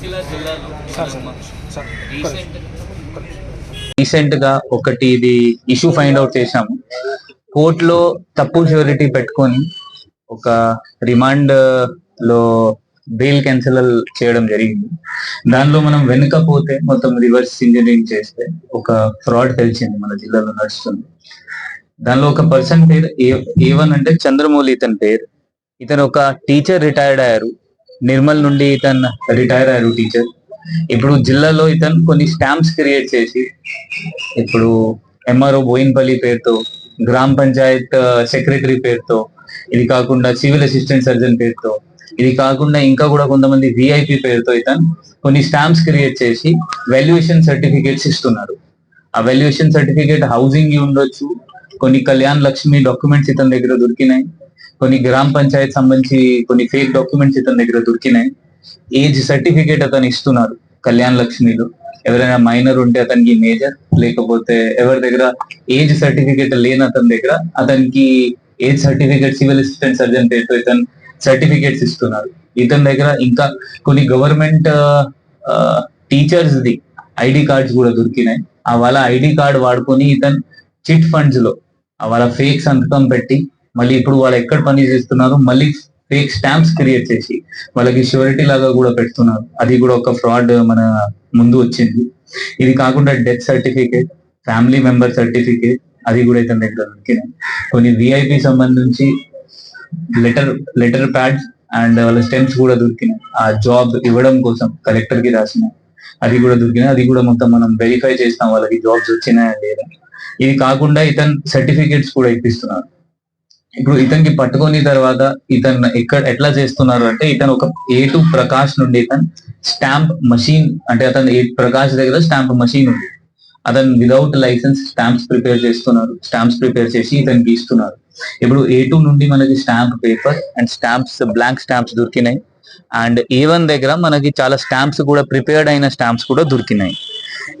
సిరిసిల్ల జిల్లాలో రీసెంట్ రీసెంట్గా ఒకటి ఇది ఇష్యూ ఫైండ్ అవుట్ చేశాము. కోర్టులో తప్పు ష్యూరిటీ పెట్టుకొని ఒక రిమాండ్లో బెయిల్ క్యాన్సిల్ చేయడం జరిగింది. దానిలో మనం వెనుకపోతే మొత్తం రివర్స్ ఇంజనీరింగ్ చేస్తే ఒక ఫ్రాడ్ తెలిసింది మన జిల్లాలో నడుస్తుంది. దానిలో ఒక పర్సన్ పేరు ఏ వన్ అంటే చంద్రమౌళి ఇతని పేరు. ఇతను ఒక టీచర్ రిటైర్డ్ అయ్యారు. నిర్మల్ నుండి ఇతను రిటైర్ అయ్యారు టీచర్. ఇప్పుడు జిల్లాలో ఇతను కొన్ని స్టాంప్స్ క్రియేట్ చేసి ఇప్పుడు ఎంఆర్ఓ బోయిన్పల్లి పేరుతో గ్రామ పంచాయత్ సెక్రటరీ పేరుతో ఇది కాకుండా సివిల్ అసిస్టెంట్ సర్జన్ పేరుతో ఇది కాకుండా ఇంకా కూడా కొంతమంది విఐపి పేరుతో ఇతను కొన్ని స్టాంప్స్ క్రియేట్ చేసి వాల్యుయేషన్ సర్టిఫికేట్స్ ఇస్తున్నారు. ఆ వాల్యుయేషన్ సర్టిఫికేట్ హౌసింగ్ ఉండొచ్చు కొన్ని కళ్యాణ్ లక్ష్మి డాక్యుమెంట్స్ ఇతని దగ్గర దొరికినాయి. కొన్ని గ్రామ పంచాయత్ సంబంధించి కొన్ని ఫేక్ డాక్యుమెంట్స్ ఇతని దగ్గర దొరికినాయి. ఏజ్ సర్టిఫికేట్ అతను ఇస్తున్నారు కళ్యాణ్ లక్ష్మిలో. ఎవరైనా మైనర్ ఉంటే అతనికి మేజర్ లేకపోతే ఎవరి దగ్గర ఏజ్ సర్టిఫికేట్ లేని అతని దగ్గర అతనికి age certificate civil assistant surgeon పేరుతో ఇతను సర్టిఫికేట్స్ ఇస్తున్నారు. ఇతని దగ్గర ఇంకా కొన్ని government teachers the ID cards కూడా దొరికినాయి. ఆ వాళ్ళ ఐడి కార్డ్ వాడుకొని ఇతను చిట్ ఫండ్స్లో ఆ వాళ్ళ ఫేక్ సంతకం పెట్టి మళ్ళీ ఇప్పుడు వాళ్ళు ఎక్కడ పని చేస్తున్నారు మళ్ళీ ఫేక్ స్టాంప్స్ క్రియేట్ చేసి వాళ్ళకి ష్యూరిటీ లాగా కూడా పెడుతున్నారు. అది కూడా ఒక ఫ్రాడ్ మన ముందు వచ్చింది. ఇది కాకుండా death certificate family member certificate అది కూడా ఇతని దగ్గర దొరికినాయి. కొన్ని విఐపి సంబంధించి లెటర్ లెటర్ ప్యాడ్స్ అండ్ వాళ్ళ స్టెమ్స్ కూడా దొరికినాయి. ఆ జాబ్ ఇవ్వడం కోసం కలెక్టర్కి రాసిన అది కూడా దొరికినాయి. అది కూడా మొత్తం మనం వెరిఫై చేస్తాం వాళ్ళకి జాబ్స్ వచ్చినాయా లేదా. ఇది కాకుండా ఇతను సర్టిఫికేట్స్ కూడా ఇప్పిస్తున్నారు. ఇప్పుడు ఇతనికి పట్టుకొని తర్వాత ఇతను ఎక్కడ ఎట్లా చేస్తున్నారు అంటే ఇతను ఒక ఏ టు ప్రకాష్ నుండి ఇతను స్టాంప్ మషిన్ అంటే అతను ఏ ప్రకాష్ దగ్గర స్టాంప్ మషిన్ ఉంది. అతను విదౌట్ లైసెన్స్ స్టాంప్స్ ప్రిపేర్ చేస్తున్నారు స్టాంప్స్ ప్రిపేర్ చేసి ఇతనికి ఇస్తున్నారు. ఇప్పుడు ఏ టూ నుండి మనకి stamp paper and stamps blank stamps దొరికినాయి. అండ్ ఏ వన్ దగ్గర మనకి చాలా స్టాంప్స్ కూడా ప్రిపేర్డ్ అయిన స్టాంప్స్ కూడా దొరికినాయి.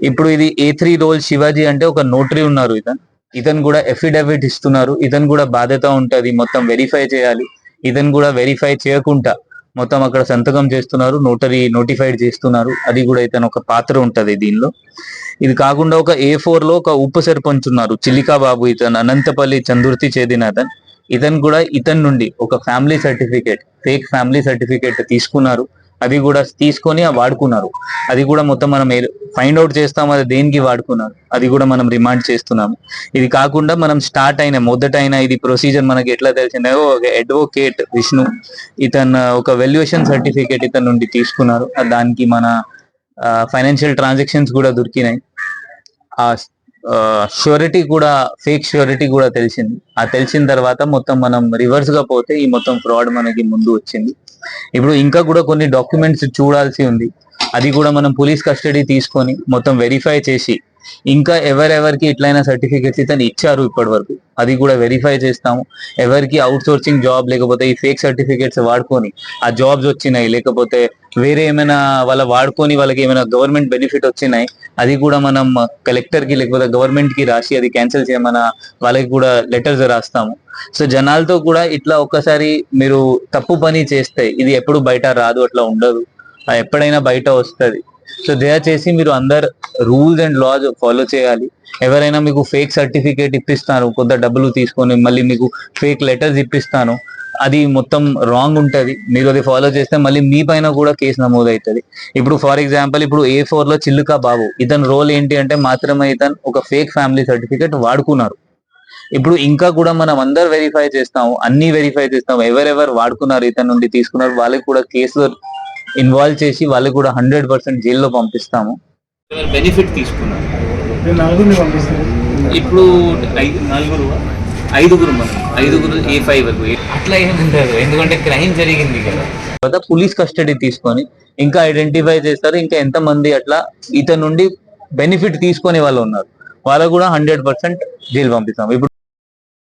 ఇప్పుడు ఇది ఏ త్రీ రోల్ శివాజీ అంటే ఒక నోటరీ ఉన్నారు ఇతను. ఇతను కూడా ఎఫిడవిట్ ఇస్తున్నారు. ఇతను కూడా బాధ్యత ఉంటది. మొత్తం వెరిఫై చేయాలి. ఇతను కూడా వెరిఫై చేయకుండా మొత్తం అక్కడ సంతకం చేస్తున్నారు. నోటరీ నోటిఫైడ్ చేస్తున్నారు. అది కూడా ఇతను ఒక పాత్ర ఉంటది దీనిలో. ఇది కాకుండా ఒక ఏ ఫోర్లో ఒక ఉప సర్పంచ్ ఉన్నారు. చిలికా బాబు ఇతను అనంతపల్లి చందుర్తి చేదినాథన్. ఇతను కూడా ఇతని నుండి ఒక family certificate fake family certificate తీసుకున్నారు. అది కూడా తీసుకొని వాడుకున్నారు. అది కూడా మొత్తం మనం ఫైండ్ అవుట్ చేస్తాం అది దేనికి వాడుకున్నారు? అది కూడా మనం రిమాండ్ చేస్తున్నాము. ఇది కాకుండా మనం స్టార్ట్ అయిన మొదటైన ఇది ప్రొసీజర్ మనకి ఎట్లా తెలిసిందో ఒక అడ్వొకేట్ విష్ణు ఇతను ఒక వెల్యుయేషన్ సర్టిఫికేట్ ఇతను నుండి తీసుకున్నారు. దానికి మన ఫైనాన్షియల్ ట్రాన్సాక్షన్స్ కూడా దొరికినాయి. ఆ ష్యూరిటీ కూడా ఫేక్ ష్యూరిటీ కూడా తెలిసింది. ఆ తెలిసిన తర్వాత మొత్తం మనం రివర్స్గా పోతే ఈ మొత్తం ఫ్రాడ్ మనకి ముందు వచ్చింది. ఇప్పుడు ఇంకా కూడా కొన్ని డాక్యుమెంట్స్ చూడాల్సి ఉంది. అది కూడా మనం పోలీస్ కస్టడీ తీసుకొని మొత్తం వెరిఫై చేసి ఇంకా ఎవరెవరికి ఇట్లయినా సర్టిఫికేట్స్ ఇతను ఇచ్చారు ఇప్పటి వరకు అది కూడా వెరిఫై చేస్తాము. ఎవరికి అవుట్ సోర్సింగ్ జాబ్ లేకపోతే ఈ ఫేక్ సర్టిఫికేట్స్ వాడుకొని ఆ జాబ్స్ వచ్చినాయి. లేకపోతే వేరే ఏమైనా వాళ్ళ వాడుకొని వాళ్ళకి ఏమైనా గవర్నమెంట్ బెనిఫిట్ వచ్చినాయి అది కూడా మనం కలెక్టర్కి లేకపోతే గవర్నమెంట్కి రాసి అది క్యాన్సిల్ చేయమన్న వాళ్ళకి కూడా లెటర్స్ రాస్తాము. సో జనాలతో కూడా ఇట్లా ఒక్కసారి మీరు తప్పు పని చేస్తే ఇది ఎప్పుడు బయట రాదు అట్లా ఉండదు. ఎప్పుడైనా బయట వస్తది. సో దయచేసి మీరు అందరు రూల్స్ అండ్ లాస్ ఫాలో చేయాలి. ఎవరైనా మీకు ఫేక్ సర్టిఫికేట్ ఇప్పిస్తాను కొంత డబ్బులు తీసుకొని మళ్ళీ మీకు ఫేక్ లెటర్స్ ఇప్పిస్తాను. అది మొత్తం రాంగ్ ఉంటది. మీరు అది ఫాలో చేస్తే మళ్ళీ మీ పైన కూడా కేసు నమోదు అవుతుంది ఇప్పుడు ఫర్ ఎగ్జాంపుల్ ఇప్పుడు ఏ ఫోర్లో చిల్లుకా బాబు ఇతని రోల్ ఏంటి అంటే మాత్రమే ఇతను ఒక ఫేక్ ఫ్యామిలీ సర్టిఫికేట్ వాడుకున్నారు. ఇప్పుడు ఇంకా కూడా మనం అందరు వెరిఫై చేస్తాము అన్ని వెరిఫై చేస్తాము ఎవరెవరు వాడుకున్నారు ఇతని నుండి తీసుకున్నారు వాళ్ళకి కూడా కేసు ఇన్వాల్వ్ చేసి వాళ్ళకి కూడా హండ్రెడ్ పర్సెంట్ జైల్లో పంపిస్తాము. బెనిఫిట్ తీసుకున్నారు? ఇప్పుడు ఐదు నలుగురు ఐదుగురు మనం ఐదుగురు ఏ ఫైవ్ అట్లా ఏముండదు ఎందుకంటే క్రైమ్ జరిగింది కదా తర్వాత పోలీస్ కస్టడీ తీసుకొని ఇంకా ఐడెంటిఫై చేస్తారు ఇంకా ఎంత మంది అట్లా ఇతని నుండి బెనిఫిట్ తీసుకునే వాళ్ళు ఉన్నారు. వాళ్ళకు కూడా హండ్రెడ్ పర్సెంట్ జైలు పంపిస్తాం. ఇప్పుడు